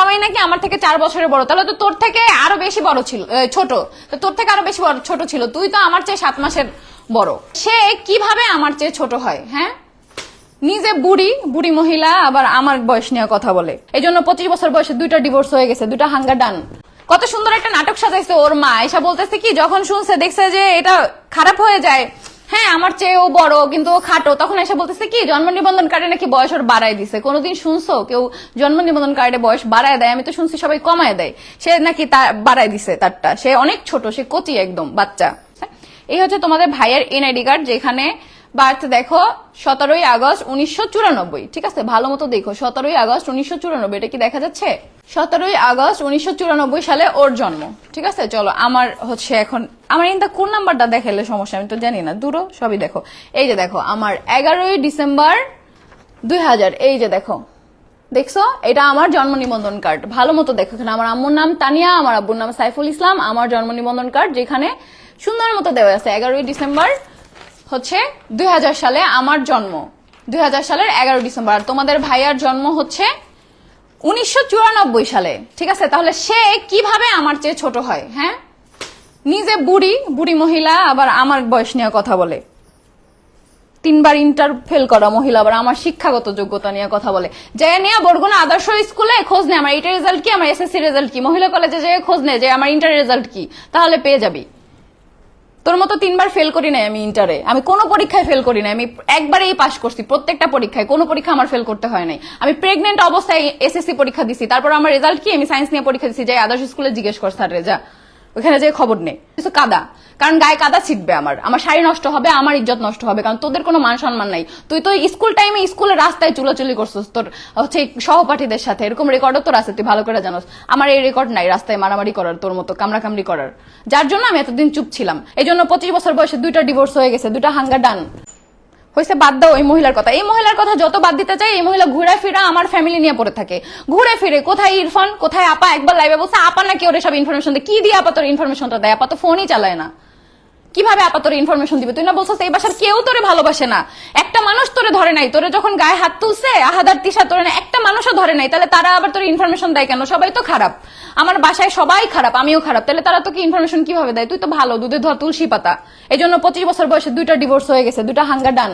জামাই নাকি আমার থেকে চার বছরের বড়। তাহলে তো তোর থেকে আরও বেশি বড় ছিল ছোট। তোর থেকে আরও বেশি বড়, ছোট ছিল। তুই তো আমার চেয়ে সাত মাসের বড়। সে কীভাবে আমার চেয়ে ছোট হয় হ্যাঁ? নিজে বুড়ি বুড়ি মহিলা, আবার আমার বয়স নিয়ে কথা বলে। এই জন্য পঁচিশ বছর বয়সে দুইটা ডিভোর্স হয়ে গেছে, দুইটা হাঙ্গা ডান কত সুন্দর একটা নাটক সাজাইছে ওর মা। এসা বলতেছে কি, যখন শুনছে দেখছে যে এটা খারাপ হয়ে যায় হ্যাঁ আমার চেয়েও বড়, কিন্তু খাটো। তখন এসে বলতেছে, কি, জন্ম নিবন্ধন কার্ডে নাকি বয়স ওর বাড়ায় দিছে? কোনোদিন শুনছো? কেউ জন্ম নিবন্ধন কার্ডে বয়স বাড়ায় দেয়? আমি তো শুনছি সবাই কমায় দেয়। সে নাকি তার, বাড়ায় দিছে তারটা। সে অনেক ছোট, সে কচি একদম, বাচ্চা। এই হচ্ছে তোমাদের ভাইয়ের এনআইডি কার্ড যেখানে বার্থ দেখো, সতেরোই আগস্ট উনিশশো চুরানব্বই, ঠিক আছে? ভালো মতো দেখো, সতেরোই আগস্ট উনিশশো চুরানব্বই, এটা কি দেখা যাচ্ছে? সতেরোই আগস্ট উনিশশো চুরানব্বই সালে ওর জন্ম, ঠিক আছে? চলো, আমার হচ্ছে এখন, আমার ইন্দা কোন নাম্বারটা দেখালে সমস্যা, আমি তো জানি না দূরও সবই দেখো। এই যে দেখো, আমার এগারোই ডিসেম্বর দুই হাজার, এই যে দেখো, দেখছ? এটা আমার জন্ম নিবন্ধন কার্ড, ভালো মতো দেখো এখানে। আমার আম্মুর নাম তানিয়া, আমার আব্বুর নাম সাইফুল ইসলাম, আমার জন্ম নিবন্ধন কার্ড যেখানে সুন্দর মতো দেওয়া আছে, এগারোই ডিসেম্বর হচ্ছে দুই হাজার সালে আমার জন্ম। দু হাজার সালের এগারো ডিসেম্বর। তোমাদের ভাইয়ার জন্ম হচ্ছে উনিশশো সালে। ঠিক আছে? তাহলে সে কীভাবে আমার চেয়ে ছোট হয় হ্যাঁ? নিজে বুড়ি বুড়ি মহিলা, আবার আমার বয়স নিয়ে কথা বলে। তিনবার ইন্টার ফেল করা মহিলা, আবার আমার শিক্ষাগত যোগ্যতা নিয়ে কথা বলে। যে নিয়ে, বরগুনা, আদর্শ স্কুলে খোঁজ নেই আমার এইটার রেজাল্ট কি? আমার এসএসসি রেজাল্ট কি? মহিলা কলেজে যে খোঁজ নেই যে আমার ইন্টার রেজাল্ট কি? তাহলে পেয়ে যাবি। তোর মতো তিনবার ফেল করি নাই আমি ইন্টারে আমি কোনো পরীক্ষায় ফেল করি নাই। আমি একবারেই পাশ করছি, প্রত্যেকটা পরীক্ষায়। কোনো পরীক্ষা আমার ফেল করতে হয় নাই। আমি প্রেগনেন্ট অবস্থায় এসএসসি পরীক্ষা দিছি, তারপর আমার রেজাল্ট কি? আমি সায়েন্স নিয়ে পরীক্ষা দিছি, যাই আদর্শ স্কুলে জিজ্ঞেস কর স্যার রেজা ওখানে যে খবর নেই কিছু কাদা। কারণ গায়ে কাদা ছিটবে আমার। আমার শাড়ি নষ্ট হবে, আমার ইজ্জত নষ্ট হবে। কারণ তোদের কোনো মান সম্মান নাই। তুই তো স্কুল টাইমে স্কুলের রাস্তায় চুলাচুলি করছিস। তোর হচ্ছে সহপাঠীদের সাথে, এরকম রেকর্ডও তোর আছে, তুই ভালো করে জানোস। আমার এই রেকর্ড নাই রাস্তায় মারামারি করার, তোর মতো কামড়াকামড়ি করার। যার জন্য আমি এতদিন চুপ ছিলাম। এই জন্য পঁচিশ বছর বয়সে দুইটা ডিভোর্স হয়ে গেছে, দুইটা হাঙ্গা ডান হয়েছে বাদ দাও এই মহিলার কথা। এই মহিলার কথা যত বাদ দিতে চাই, এই মহিলা ঘুরে ফিরা আমার ফ্যামিলি নিয়ে পড়ে থাকে। ঘুরে ফিরে, কোথায় ইরফান, কোথায় আপা? একবার লাইভে বলছে, আপা নাকি ওরে সব ইনফরমেশন দেয়। কি দিয়ে আপা তোর ইনফরমেশনটা দেয়? আপা তো ফোনই চালায় না। কীভাবে আপা তোর ইনফরমেশন দিবে? তুই না বলছিস এই বাসার কেউ তোরে ভালোবাসে না। একটা মানুষ তোরে ধরে নাই, তোরে যখন গায়ে হাত তুলছে আহাদার তিসা তোরে না, একটা মানুষও ধরে নাই। তাহলে তারা আবার তোর ইনফরমেশন দেয় কেন? সবাই তো খারাপ। আমার বাসায় সবাই খারাপ, আমিও খারাপ। তাহলে তারা তোকে ইনফরমেশন কীভাবে দেয়? তুই তো ভালো, দুধে ধর তুলসী পাতা। এই জন্য পঁচিশ বছর বয়সে দুইটা ডিভোর্স হয়ে গেছে, দুইটা হাঙ্গা ডান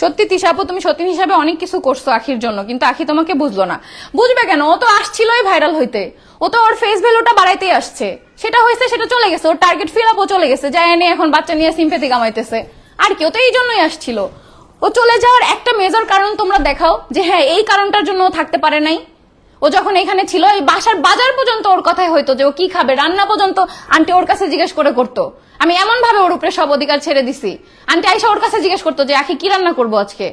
সত্যি তিশাপু তুমি সত্যি হিসাবে অনেক কিছু করছ আখির জন্য, কিন্তু আখি তোমাকে বুঝলো না। বুঝবে কেন? ও তো আসছিলই ভাইরাল হইতে। ও তো ওর ফেস ভ্যালুটা বাড়াইতেই আসছে। সেটা হয়েছে, সেটা চলে গেছে, ওর টার্গেট ফিল আপও চলে গেছে যাই এনে এখন বাচ্চা নিয়ে সিম্পেথি কামাইতেছে। আর কেউ তো এই জন্যই আসছিল। ও চলে যাওয়ার একটা মেজর কারণ তোমরা দেখাও, যে হ্যাঁ এই কারণটার জন্য থাকতে পারে নাই। ও যখন এখানে ছিল, এই বাসার বাজার পর্যন্ত ওর কথাই হয়তো যে ও কি খাবে, রান্না পর্যন্ত আন্টি ওর কাছে জিজ্ঞেস করে করতো। আমি এমন ভাবে ওর উপরে সব অধিকার ছেড়ে দিছি। আন্টি আইসা ওর কাছে জিজ্ঞেস করতো যে, আখি, কি রান্না করব আজকে?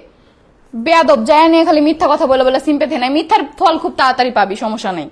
বেয়াদব যায় নিয়ে খালি মিথ্যা কথা বলে বলে সিম্পেথি নাই। মিথ্যার ফল খুব তাড়াতাড়ি পাবি, সমস্যা নেই।